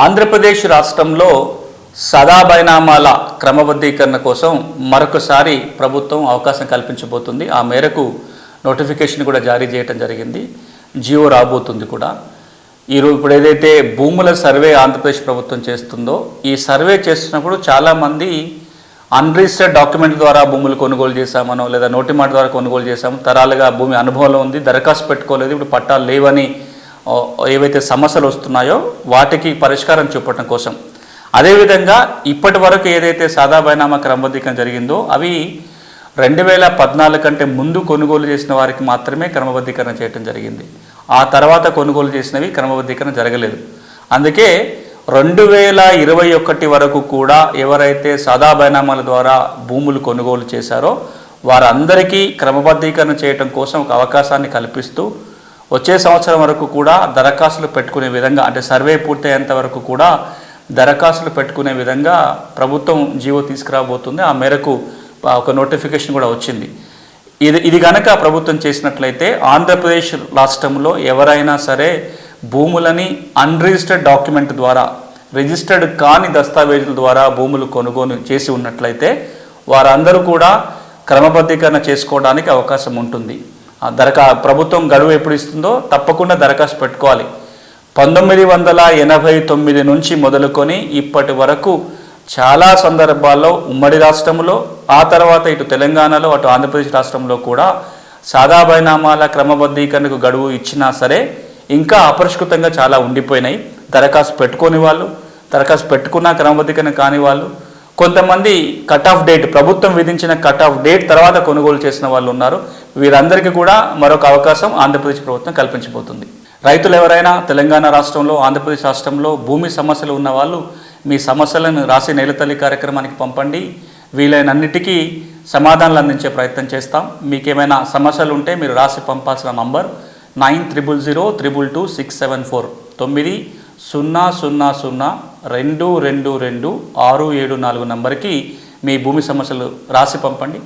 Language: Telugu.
ఆంధ్రప్రదేశ్ రాష్ట్రంలో సదాబైనామాల క్రమబద్ధీకరణ కోసం మరొకసారి ప్రభుత్వం అవకాశం కల్పించబోతుంది. ఆ మేరకు నోటిఫికేషన్ కూడా జారీ చేయడం జరిగింది. జియో రాబోతుంది కూడా. ఈరోజు ఇప్పుడు ఏదైతే భూముల సర్వే ఆంధ్రప్రదేశ్ ప్రభుత్వం చేస్తుందో ఈ సర్వే చేస్తున్నప్పుడు చాలామంది అన్రిజిస్టర్డ్ డాక్యుమెంట్ ద్వారా భూములు కొనుగోలు చేశామనో లేదా నోటి మాట ద్వారా కొనుగోలు చేశాము తరాలుగా భూమి అనుభవంలో ఉంది దరఖాస్తు పెట్టుకోలేదు ఇప్పుడు పట్టాలు లేవని ఏవైతే సమస్యలు వస్తున్నాయో వాటికి పరిష్కారం చూపటం కోసం. అదేవిధంగా ఇప్పటి వరకు ఏదైతే సాదా బైనామా క్రమబద్ధీకరణ జరిగిందో అవి రెండు వేల పద్నాలుగు కంటే ముందు కొనుగోలు చేసిన వారికి మాత్రమే క్రమబద్ధీకరణ చేయడం జరిగింది. ఆ తర్వాత కొనుగోలు చేసినవి క్రమబద్ధీకరణ జరగలేదు. అందుకే రెండు వేల ఇరవై ఒకటి వరకు కూడా ఎవరైతే సాదా బైనామాల ద్వారా భూములు కొనుగోలు చేశారో వారందరికీ క్రమబద్ధీకరణ చేయటం కోసం ఒక అవకాశాన్ని కల్పిస్తూ వచ్చే సంవత్సరం వరకు కూడా దరఖాస్తులు పెట్టుకునే విధంగా అంటే సర్వే పూర్తయ్యేంత వరకు కూడా దరఖాస్తులు పెట్టుకునే విధంగా ప్రభుత్వం జీవో తీసుకురాబోతుంది. ఆ మేరకు ఒక నోటిఫికేషన్ కూడా వచ్చింది. ఇది ఇది కనుక ప్రభుత్వం చేసినట్లయితే ఆంధ్రప్రదేశ్ రాష్ట్రంలో ఎవరైనా సరే భూములని అన్రిజిస్టర్డ్ డాక్యుమెంట్ ద్వారా రిజిస్టర్డ్ కాని దస్తావేజుల ద్వారా భూములు కొనుగోలు చేసి ఉన్నట్లయితే వారందరూ కూడా క్రమబద్ధీకరణ చేసుకోవడానికి అవకాశం ఉంటుంది. దరఖా ప్రభుత్వం గడువు ఎప్పుడు ఇస్తుందో తప్పకుండా దరఖాస్తు పెట్టుకోవాలి. పంతొమ్మిది వందల ఎనభై తొమ్మిది నుంచి మొదలుకొని ఇప్పటి వరకు చాలా సందర్భాల్లో ఉమ్మడి రాష్ట్రంలో ఆ తర్వాత ఇటు తెలంగాణలో అటు ఆంధ్రప్రదేశ్ రాష్ట్రంలో కూడా సాదా బైనామాల క్రమబద్ధీకరణకు గడువు ఇచ్చినా సరే ఇంకా అపరిష్కృతంగా చాలా ఉండిపోయినాయి. దరఖాస్తు పెట్టుకోని వాళ్ళు దరఖాస్తు పెట్టుకున్న క్రమబద్ధీకరణ కాని వాళ్ళు కొంతమంది కట్ ఆఫ్ డేట్ ప్రభుత్వం విధించిన కట్ ఆఫ్ డేట్ తర్వాత కొనుగోలు చేసిన వాళ్ళు ఉన్నారు. వీరందరికీ కూడా మరొక అవకాశం ఆంధ్రప్రదేశ్ ప్రభుత్వం కల్పించబోతుంది. రైతులు ఎవరైనా తెలంగాణ రాష్ట్రంలో ఆంధ్రప్రదేశ్ రాష్ట్రంలో భూమి సమస్యలు ఉన్న వాళ్ళు మీ సమస్యలను రాసి నేలతల్లి కార్యక్రమానికి పంపండి. వీలైనన్నిటికీ సమాధానాలు అందించే ప్రయత్నం చేస్తాం. మీకేమైనా సమస్యలు ఉంటే మీరు రాసి పంపాల్సిన number nine triple zero triple two six seven four తొమ్మిది సున్నా సున్నా సున్నా రెండు రెండు రెండు ఆరు ఏడు నాలుగు నంబర్కి మీ భూమి సమస్యలు రాసి పంపండి.